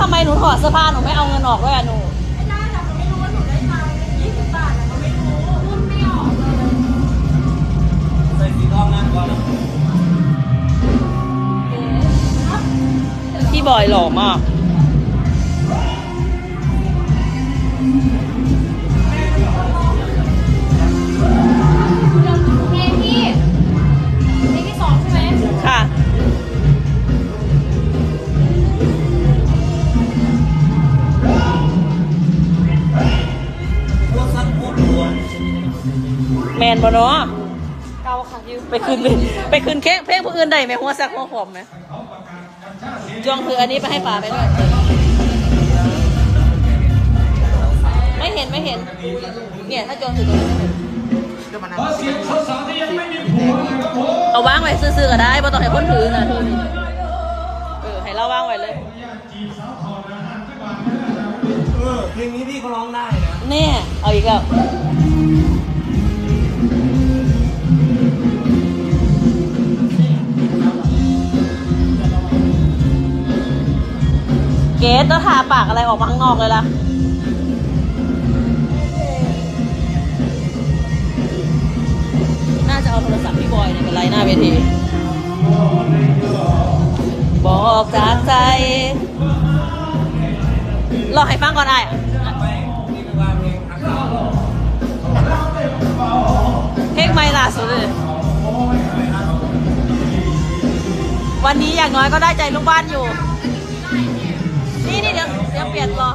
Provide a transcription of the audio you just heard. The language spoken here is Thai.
ถอดเสื้อผ้าหนูไม่เอาเงินออกด้วยอะหนู ไม่ได้หรอกไม่รู้ว่าหนูได้ตังค์ยี่สิบบาทอะก็ไม่รู้รุ่นไม่ออกเลยใส่สีทองนะก่อนพี่บอยหล่อมาก แมนบ่เนาะเกาค่ะยืมไปคืนไปคืนเค้กเพลงผู้อื่นได้ไหมหัวซักหัวขมไหมจวงคืออันนี้ไปให้ป่าไปด้วยไม่เห็นไม่เห็น เนี่ยถ้าจวงถือตรงนี้ไม่เห็นขอเสียงสาวๆที่ยังไม่มีผัวนะครับผมเอาวางไว้ซื่อๆก็ได้บ่ต้องให้คนถือนะทีนี้เออให้เราวางไว้เลยจีบสาวถอดอาหารที่บ้านไม่ได้นะเออเพลงนี้พี่เขาร้องได้นะเนี่ยเอาอีกแล้ว เกสแล้วทาปากอะไรออกมาข้างนอกเลยล่ะ น่าจะเอาโทรศัพท์พี่บอยเนี่ยไปไลน์หน้าเวที บอกจากใจ รอให้ฟังก่อนได้ไม่นี่คือว่าเพลงทักษะเพลงใหม่ล่าสุดเลยวันนี้อย่างน้อยก็ได้ใจลูกบ้านอยู่ นี่นี่เดี๋ยวเดี๋ยวเปลี่ยนรอ